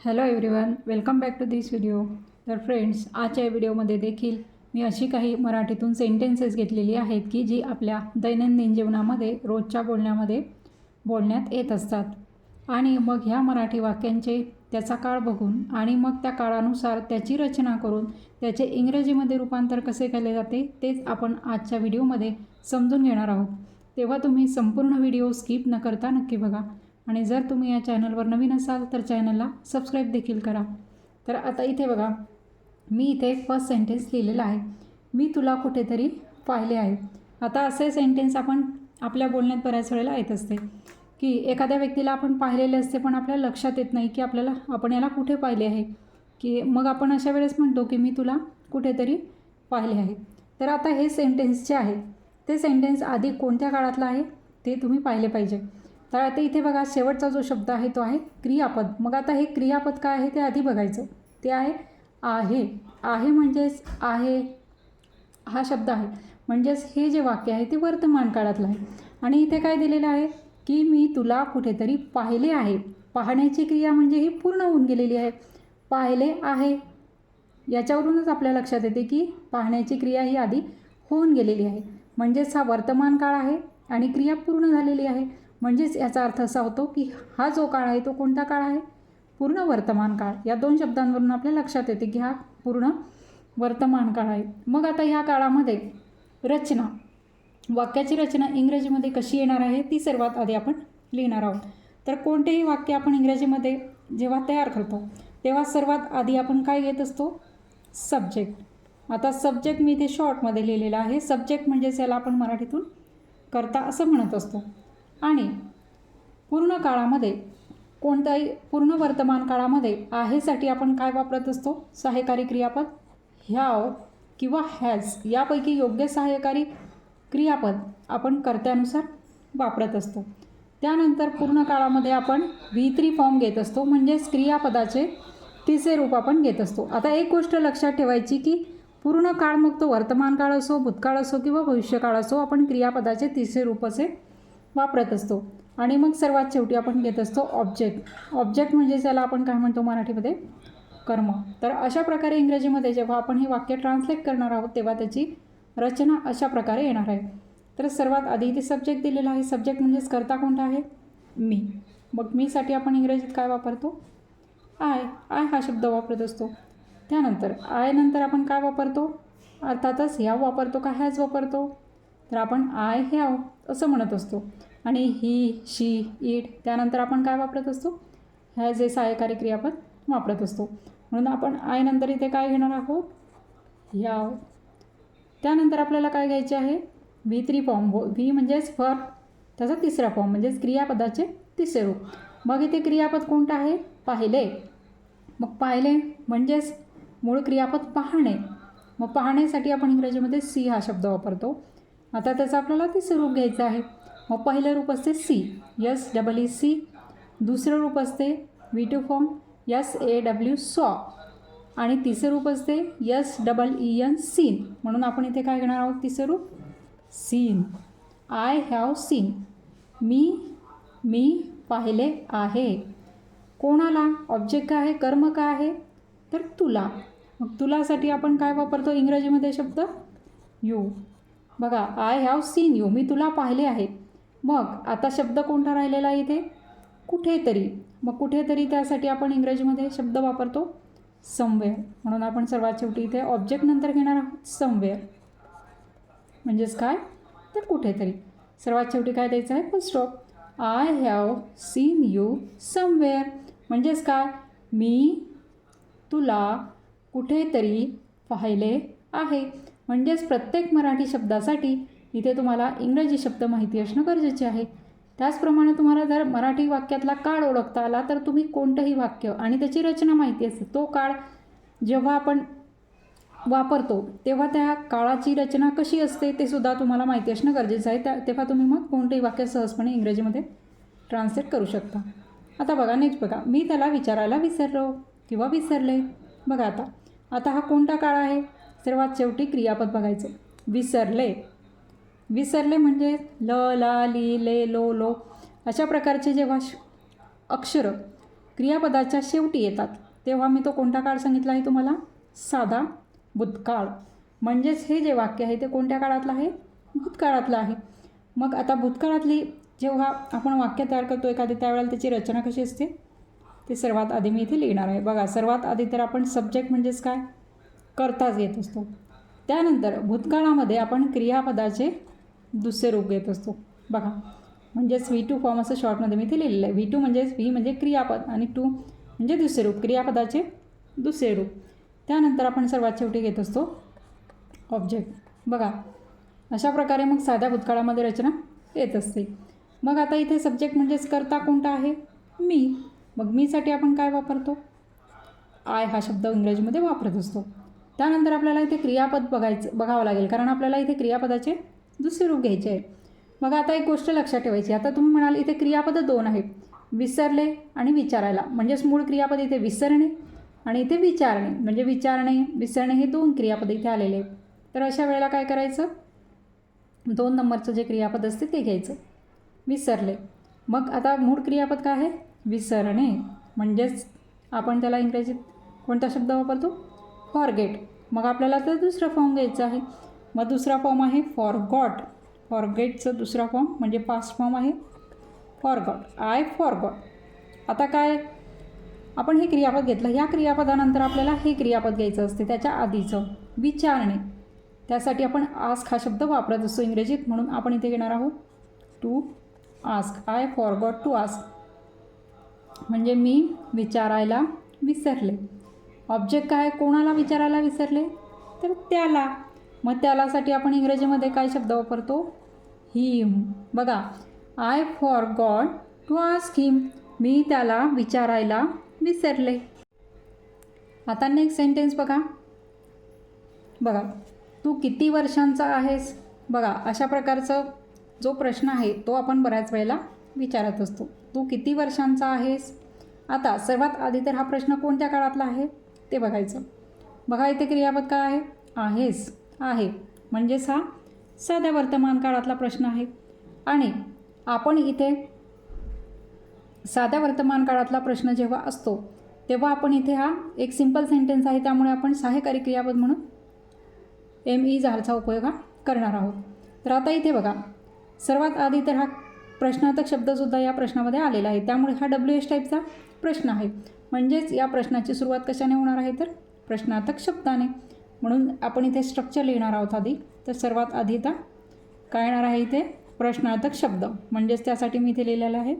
Hello everyone welcome back to this video तर friends आजच्या व्हिडिओमध्ये देखील मी अशी काही मराठीतून सेंटेन्सेस घेतलेली आहेत की जी आपल्या दैनंदिन जीवनामध्ये रोजच्या बोलण्यामध्ये बोलण्यात येत असतात. आणि मग ह्या मराठी वाक्यांचे त्याचा काळ बघून आणि मग त्या काळानुसार त्याची रचना करून त्याचे इंग्रजीमध्ये रूपांतर कसे केले जाते तेच आपण आजच्या व्हिडिओमध्ये समजून घेणार आहोत. तेव्हा तुम्ही संपूर्ण व्हिडिओ स्किप न करता नक्की बघा. आणि जर तुम्ही या चॅनलवर नवीन असाल तर चॅनलला सबस्क्राईब देखील करा. तर आता इथे बघा मी इथे फर्स्ट सेंटेन्स लिहिलेला आहे. मी तुला कुठेतरी पाहिले आहे. आता असे सेंटेन्स आपण आपल्या बोलण्यात बऱ्याच वेळेला येत असते. की एखाद्या व्यक्तीला आपण पाहिलेले असते पण आपल्या लक्षात येत नाही की आपल्याला आपण याला कुठे पाहिले आहे? की मग आपण अशा वेळेस म्हणतो की मी तुला कुठेतरी पाहिले आहे. तर आता हे सेंटेन्स जे आहे ते सेंटेन्स आधी कोणत्या काळातलं आहे? ते तुम्ही पाहिले पाहिजे. तर आता इथे बघा शेवटचा जो शब्द आहे तो आहे क्रियापद. मग आता हे क्रियापद काय आहे ते आधी बघायचं. ते आहे आहे. आहे म्हणजेच आहे. हा शब्द आहे. म्हणजेच हे जे वाक्य आहे ते वर्तमान काळातलं आहे. आणि इथे काय दिलेलं आहे? की मी तुला कुठेतरी पाहिले आहे. पाहण्याची क्रिया म्हणजे ही पूर्ण होऊन गेलेली आहे. पाहिले आहे. याच्यावरूनच आपल्या लक्षात येते की पाहण्याची क्रिया ही आधी होऊन गेलेली आहे. म्हणजेच हा वर्तमान काळ आहे आणि क्रिया पूर्ण झालेली आहे. म्हणजेच याचा अर्थ असा होतो की हा जो काळ आहे तो कोणता काळ आहे? पूर्ण वर्तमान काळ. या दोन शब्दांवरून आपल्या लक्षात येते की हा पूर्ण वर्तमान काळ आहे. मग आता ह्या काळामध्ये रचना. वाक्याची रचना इंग्रजीमध्ये कशी येणार आहे ती सर्वात आधी आपण लिहिणार आहोत. तर कोणतेही वाक्य आपण इंग्रजीमध्ये जेव्हा तयार करतो तेव्हा सर्वात आधी आपण काय घेत असतो? सब्जेक्ट आता सब्जेक्ट मी इथे शॉर्टमध्ये लिहिलेला आहे. सब्जेक्ट म्हणजेच याला आपण मराठीतून करता असं म्हणत असतो. आणि पूर्ण काळामध्ये कोणताही पूर्ण वर्तमान काळामध्ये आहेसाठी आपण काय वापरत असतो? सहाय्यकारी क्रियापद? ह्याव किंवा हॅज यापैकी योग्य सहाय्यकारी क्रियापद आपण कर्त्यानुसार वापरत असतो. त्यानंतर पूर्ण काळामध्ये आपण व्ही थ्री फॉर्म घेत असतो म्हणजेच क्रियापदाचे तिसरे रूप आपण घेत असतो. आता एक गोष्ट लक्षात ठेवायची की पूर्ण काळ मग तो वर्तमान काळ असो भूतकाळ असो किंवा भविष्यकाळ असो आपण क्रियापदाचे तिसरे रूप असे वापरत असतो. आणि मग सर्वात शेवटी आपण घेत असतो ऑब्जेक्ट ऑब्जेक्ट म्हणजे ज्याला आपण काय म्हणतो मराठीमध्ये? कर्म. तर अशा प्रकारे इंग्रजीमध्ये जेव्हा आपण हे वाक्य ट्रान्सलेट करणार आहोत तेव्हा त्याची रचना अशा प्रकारे येणार आहे. तर सर्वात आधी इथे सब्जेक्ट दिलेला आहे. सब्जेक्ट म्हणजेच करता कोणता आहे? मी. मग मीसाठी आपण इंग्रजीत काय वापरतो? आय आय हा शब्द वापरत असतो. त्यानंतर आय नंतर आपण काय वापरतो? अर्थातच ह्या वापरतो का? हॅज वापरतो. तर आपण आय ह्याव असं म्हणत असतो. आणि ही शी इट त्यानंतर आपण काय वापरत असतो? ह्या जे सहाय्यकारी क्रियापद वापरत असतो. म्हणून आपण आय नंतर इथे काय घेणार आहोत? ह्याव त्यानंतर आपल्याला काय घ्यायचे आहे? व्ही थ्री फॉर्म हो व्ही म्हणजेच फॉर त्याचा तिसरा फॉर्म म्हणजेच क्रियापदाचे तिसरे रूप. मग इथे क्रियापद कोणतं आहे? पाहिले. मग पाहिले म्हणजेच मूळ क्रियापद पाहणे. मग पाहण्यासाठी आपण इंग्रजीमध्ये सी हा शब्द वापरतो. आता त्याचं आपल्याला तिसरं रूप घ्यायचं आहे. मग पहिलं रूप असते see S double E see दुसरं रूप असते V two form S A W saw आणि तिसरं रूप असते S double E N seen म्हणून आपण इथे काय घेणार आहोत? तिसरं रूप? सीन आय हॅव सीन मी मी पाहिले आहे. कोणाला? ऑब्जेक्ट काय आहे? कर्म काय आहे? तर तुला. मग तुलासाठी आपण काय वापरतो? इंग्रजीमध्ये शब्द? यू बघा आय हॅव सीन यू मी तुला पाहिले आहे. मग आता शब्द कोणता राहिलेला आहे इथे? कुठेतरी. मग कुठेतरी त्यासाठी आपण इंग्रजीमध्ये शब्द वापरतो समवेअर म्हणून आपण सर्वात शेवटी इथे ऑब्जेक्ट नंतर घेणार आहोत समवेअर म्हणजेच काय? तर कुठेतरी. सर्वात शेवटी काय द्यायचं आहे? Full stop I have seen you somewhere म्हणजेच काय? मी तुला कुठेतरी पाहिले आहे. म्हणजेच प्रत्येक मराठी शब्दासाठी इथे तुम्हाला इंग्रजी शब्द माहिती असणं गरजेचे आहे. त्याचप्रमाणे तुम्हाला जर मराठी वाक्यातला काळ ओळखता आला तर तुम्ही कोणतंही वाक्य आणि त्याची रचना माहिती असते. तो काळ जेव्हा आपण वापरतो तेव्हा त्या काळाची रचना कशी असते ते सुद्धा तुम्हाला माहिती असणं गरजेचं आहे. त्या तेव्हा तुम्ही मग कोणतंही वाक्य सहजपणे इंग्रजीमध्ये ट्रान्सलेट करू शकता. आता बघा नेक्स्ट बघा. मी त्याला विचारायला विसरलो किंवा विसरले. बघा आता. आता हा कोणता काळ आहे? सर्वात शेवटी क्रियापद बघायचं. विसरले. विसरले म्हणजे ल ला ली ले लो लो अशा प्रकारचे जेव्हा श- अक्षरं क्रियापदाच्या शेवटी येतात तेव्हा मी तो कोणता काळ सांगितला आहे तुम्हाला? साधा भूतकाळ. म्हणजेच हे जे वाक्य आहे ते कोणत्या काळातलं आहे? भूतकाळातलं आहे. मग आता भूतकाळातली जेव्हा आपण वाक्य तयार करतो एखादी त्यावेळेला त्याची रचना कशी असते? ते सर्वात आधी मी इथे लिहिणार आहे. बघा सर्वात आधी तर आपण सब्जेक्ट म्हणजेच काय? करताच येत असतो. त्यानंतर भूतकाळामध्ये आपण क्रियापदाचे दुसरे रूप घेत असतो. बघा म्हणजेच व्ही टू फॉर्म असं शॉर्टमध्ये मी इथे लिहिलेलं आहे. व्ही टू म्हणजेच व्ही म्हणजे क्रियापद आणि टू म्हणजे दुसरे रूप. क्रियापदाचे दुसरे रूप. त्यानंतर आपण सर्वात शेवटी घेत असतो ऑब्जेक्ट. बघा अशा प्रकारे मग साध्या भूतकाळामध्ये रचना येत असते. मग आता इथे सब्जेक्ट म्हणजेच करता कोणता आहे? मी. मग मीसाठी आपण काय वापरतो? आय हा शब्द इंग्रजीमध्ये वापरत असतो. त्यानंतर आपल्याला इथे क्रियापद बघायचं बघावं लागेल. कारण आपल्याला इथे क्रियापदाचे दुसरे रूप घ्यायचे आहे. मग आता एक गोष्ट लक्षात ठेवायची. आता तुम्ही म्हणाल इथे क्रियापद दोन आहेत विसरले आणि विचारायला. म्हणजेच मूळ क्रियापद इथे विसरणे आणि इथे विचारणे. म्हणजे विचारणे विसरणे हे दोन क्रियापद इथे आलेले आहेत. तर अशा वेळेला काय करायचं? दोन नंबरचं जे क्रियापद असते ते घ्यायचं. विसरले. मग आता मूळ क्रियापद काय आहे? विसरणे. म्हणजेच आपण त्याला इंग्रजीत कोणता शब्द वापरतो? फॉरगेट. मग आपल्याला तर दुसरा फॉर्म घ्यायचा आहे. मग दुसरा फॉर्म आहे फॉर गॉट फॉर गेटचं दुसरा फॉर्म म्हणजे पास्ट फॉर्म आहे. Forgot I forgot आता काय? आपण हे क्रियापद घेतलं. ह्या क्रियापदानंतर आपल्याला हे क्रियापद घ्यायचं असते. त्याच्या आधीचं विचारणे. त्यासाठी आपण आस्क हा शब्द वापरत असतो इंग्रजीत म्हणून आपण इथे घेणार आहोत. To ask I forgot to ask म्हणजे मी विचारायला विसरले. ऑब्जेक्ट काय कोणाला विचारायला विसरले? तर त्याला. मग त्यालासाठी आपण इंग्रजीमध्ये काय शब्द वापरतो? हिम बघा. I forgot to ask him मी त्याला विचारायला विसरले. आता नेक्स्ट सेंटेन्स बघा. बघा. तू किती वर्षांचा आहेस? बघा अशा प्रकारचं जो प्रश्न आहे तो आपण बऱ्याच वेळेला विचारत असतो. तू किती वर्षांचा आहेस? आता सर्वात आधी तर हा प्रश्न कोणत्या काळातला आहे? ते बघायचं. बघा इथे क्रियापद काय आहे? आहेस. आहे. म्हणजेच हा साध्या वर्तमान काळातला प्रश्न आहे. आणि आपण इथे साध्या वर्तमान काळातला प्रश्न जेव्हा असतो तेव्हा आपण इथे हा एक सिंपल सेंटेन्स आहे त्यामुळे आपण सहाय्यकारी क्रियापद म्हणून एम ई झारचा उपयोग हा करणार आहोत. तर आता इथे बघा. सर्वात आधी तर हा प्रश्नार्थक शब्दसुद्धा या प्रश्नामध्ये आलेला आहे. त्यामुळे हा डब्ल्यू एच टाईपचा प्रश्न आहे. म्हणजेच या प्रश्नाची सुरुवात कशाने होणार आहे तर? प्रश्नार्थक शब्दाने. म्हणून आपण इथे स्ट्रक्चर लिहिणार आहोत आधी. तर सर्वात आधी तर काय येणार आहे इथे? प्रश्नार्थक शब्द. म्हणजेच त्यासाठी मी इथे लिहिलेलं आहे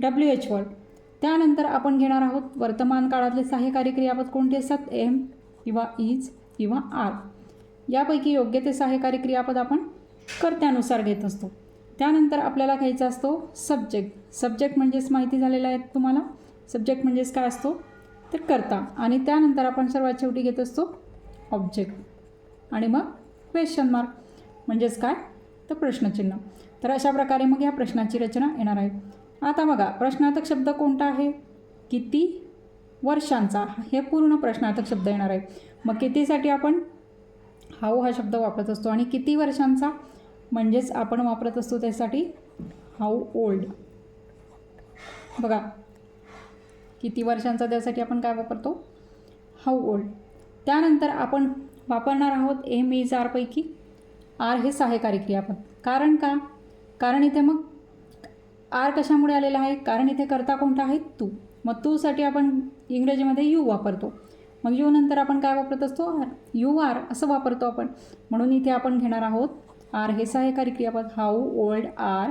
डब्ल्यू एच वर्ड त्यानंतर आपण घेणार आहोत वर्तमान काळातले सहाय्यकारी क्रियापद कोणते? असतात एम किंवा इज किंवा आर. यापैकी योग्य ते सहाय्यकारी क्रियापद आपण कर्त्यानुसार घेत असतो. त्यानंतर आपल्याला घ्यायचा असतो सब्जेक्ट सब्जेक्ट म्हणजेच माहिती झालेला आहे तुम्हाला. सब्जेक्ट म्हणजेच काय असतो? तर करता. आणि त्यानंतर आपण सर्वात शेवटी घेत असतो ऑब्जेक्ट आणि मग क्वेश्चन मार्क म्हणजेच काय? तर प्रश्नचिन्ह. तर अशा प्रकारे मग या प्रश्नाची रचना येणार आहे. आता बघा प्रश्नार्थक शब्द कोणता आहे? किती वर्षांचा? हे पूर्ण प्रश्नार्थक शब्द येणार आहे. मग कितीसाठी आपण हाऊ हा शब्द वापरत असतो आणि किती वर्षांचा? म्हणजेच आपण वापरत असतो त्यासाठी हाऊ ओल्ड बघा किती वर्षांचा त्यासाठी आपण काय वापरतो? हाऊ ओल्ड त्यानंतर आपण वापरणार आहोत एम इज आरपैकी आर हे सहाय्यकारी क्रियापद. कारण का? कारण इथे मग आर कशामुळे आलेला आहे? कारण इथे करता कोणता आहे? तू. मग तूसाठी आपण इंग्रजीमध्ये यू वापरतो. मग यू नंतर आपण काय वापरत असतो? आर यू आर असं वापरतो आपण. म्हणून इथे आपण घेणार आहोत आर हे सहाय्यकारी क्रियापद. हाऊ ओल्ड आर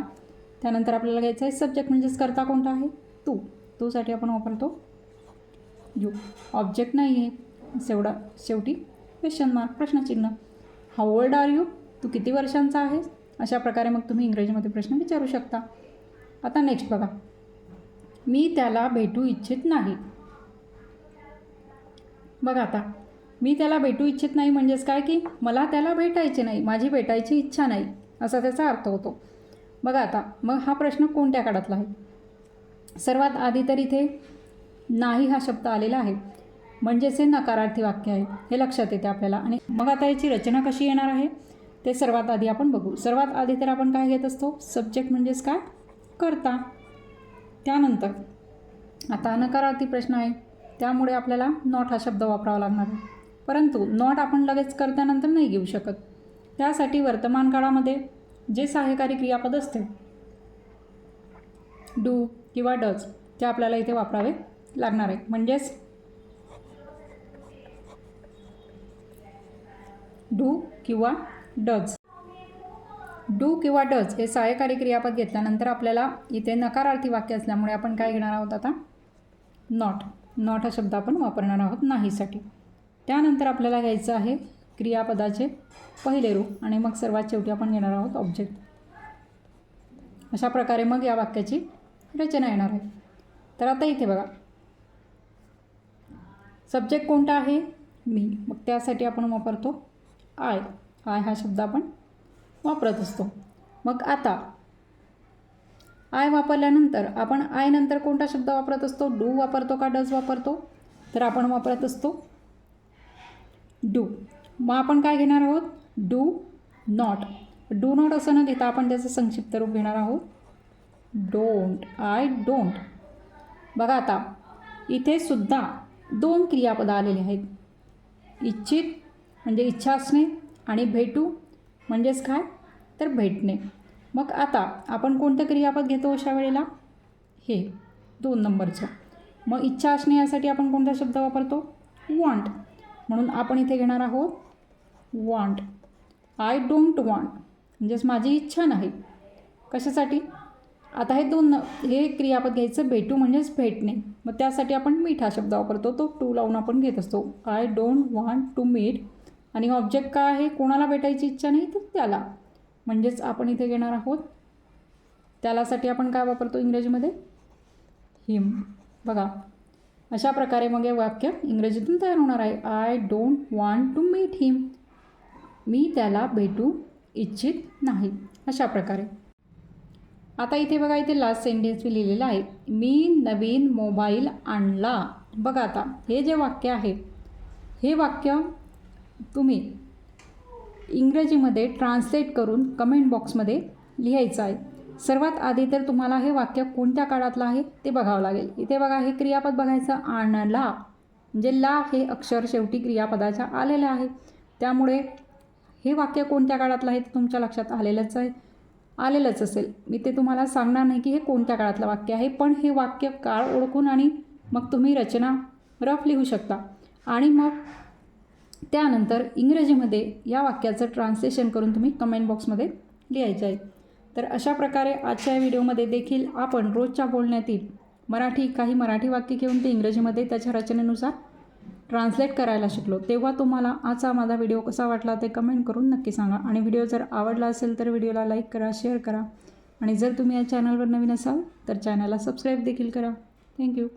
त्यानंतर आपल्याला घ्यायचं आहे सब्जेक्ट म्हणजेच करता कोणता आहे? तू. तूसाठी आपण वापरतो यू. ऑब्जेक्ट नाही आहे. शेवडा शेवटी क्वेश्चन मार्क प्रश्नचिन्ह. हाऊ ओल्ड आर यू तू किती वर्षांचा आहेस? अशा प्रकारे मग तुम्ही इंग्रजीमध्ये प्रश्न विचारू शकता. आता नेक्स्ट बघा. मी त्याला भेटू इच्छित नाही. बघा आता. मी त्याला भेटू इच्छित नाही म्हणजेच काय की मला त्याला भेटायचे नाही माझी भेटायची इच्छा नाही असा त्याचा अर्थ होतो. बघा आता मग हा प्रश्न कोणत्या काळातला आहे? सर्वात आधी तर इथे नाही हा शब्द आलेला आहे. म्हणजेच हे नकारार्थी वाक्य आहे हे लक्षात येते आपल्याला. आणि मग आता याची रचना कशी येणार आहे? ते सर्वात आधी आपण बघू. सर्वात आधी तर आपण काय घेत असतो? सब्जेक्ट म्हणजेच काय? करता. त्यानंतर आता नकारार्थी प्रश्न आहे त्यामुळे आपल्याला नॉट हा शब्द वापरावा लागणार आहे. परंतु नॉट आपण लगेच कर्त्यानंतर नाही घेऊ शकत. त्यासाठी वर्तमान काळामध्ये जे सहाय्यकारी क्रियापद असते डू किंवा डज ते आपल्याला इथे वापरावे लागणार आहे म्हणजेच डू किंवा डज. डू किंवा डज हे सहाय्यकारी क्रियापद घेतल्यानंतर आपल्याला इथे नकारार्थी वाक्य असल्यामुळे आपण काय घेणार आहोत आता? नॉट. नॉट हा शब्द आपण वापरणार आहोत नाहीसाठी. त्यानंतर आपल्याला घ्यायचं आहे क्रियापदाचे पहिले रूप. आणि मग सर्वात शेवटी आपण घेणार आहोत ऑब्जेक्ट अशा प्रकारे मग या वाक्याची रचना येणार आहे. तर आता इथे बघा. सब्जेक्ट कोणता आहे? मी. मग त्यासाठी आपण वापरतो आय आय हा शब्द आपण वापरत असतो. मग आता आय वापरल्यानंतर आपण आय नंतर कोणता शब्द वापरत असतो? डू वापरतो का? डज वापरतो? तर आपण वापरत असतो डू. मग आपण काय घेणार आहोत? Do not. डू नॉट असं न घेता आपण त्याचं संक्षिप्त रूप घेणार आहोत. डोंट. I don't. बघा आता इथे सुद्धा दोन क्रियापदं आलेले आहेत. इच्छित म्हणजे इच्छा असणे आणि भेटू म्हणजेच काय? तर भेटणे. मग आता आपण कोणतं क्रियापद घेतो अशा वेळेला? हे दोन नंबरचं. मग इच्छा असणे यासाठी आपण कोणता शब्द वापरतो? वॉन्ट म्हणून आपण इथे घेणार आहोत वॉन्ट आय डोंट वॉन्ट म्हणजेच माझी इच्छा नाही. कशासाठी? आता हे दोन हे क्रियापद घ्यायचं भेटू म्हणजेच भेटणे. मग त्यासाठी आपण मीठ हा शब्द वापरतो. तो टू लावून आपण घेत असतो. I don't want to meet आणि ऑब्जेक्ट काय आहे? कोणाला भेटायची इच्छा नाही तर त्याला. म्हणजेच आपण इथे घेणार आहोत. त्यालासाठी आपण काय वापरतो इंग्रजीमध्ये? हिम बघा. अशा प्रकारे मग हे वाक्य इंग्रजीतून तयार होणार आहे. I don't want to meet him मी त्याला भेटू इच्छित नाही. अशा प्रकारे. आता इथे बघा इथे लास्ट सेंटेन्स मी लिहिलेलं आहे. मी नवीन मोबाईल आणला. बघा आता हे जे वाक्य आहे हे वाक्य तुम्ही इंग्रजीमध्ये ट्रान्सलेट करून कमेंट बॉक्समध्ये लिहायचं आहे. सर्वात आधी तर तुम्हाला हे वाक्य कोणत्या काळातलं आहे ते बघावं लागेल. इथे बघा हे क्रियापद बघायचं आणला म्हणजे ला हे अक्षर शेवटी क्रियापदाच्या आलेलं आहे. त्यामुळे हे वाक्य कोणत्या काळातलं आहे ते तुमच्या लक्षात आलेलंच आहे. आलेलंच असेल. मी ते तुम्हाला सांगणार नाही की हे कोणत्या काळातलं वाक्य आहे पण हे वाक्य काळ ओळखून आणि मग तुम्ही रचना रफ लिहू शकता. आणि मग त्यानंतर इंग्रजीमध्ये या वाक्याचं ट्रान्सलेशन करून तुम्ही कमेंट बॉक्समध्ये लिहायचं आहे. तर अशा प्रकारे आजच्या या व्हिडिओमध्ये देखील आपण रोजच्या बोलण्यातील मराठी काही मराठी वाक्य घेऊन ते इंग्रजीमध्ये त्याच्या रचनेनुसार ट्रान्सलेट करायला शिकलो. तेव्हा तुम्हाला आजचा माझा व्हिडिओ कसा वाटला ते कमेंट करून नक्की सांगा. आणि व्हिडिओ जर आवडला असेल तर व्हिडिओला लाईक करा शेअर करा. आणि जर तुम्ही या चॅनलवर नवीन असाल तर चॅनलला सबस्क्राईब देखील करा. थँक्यू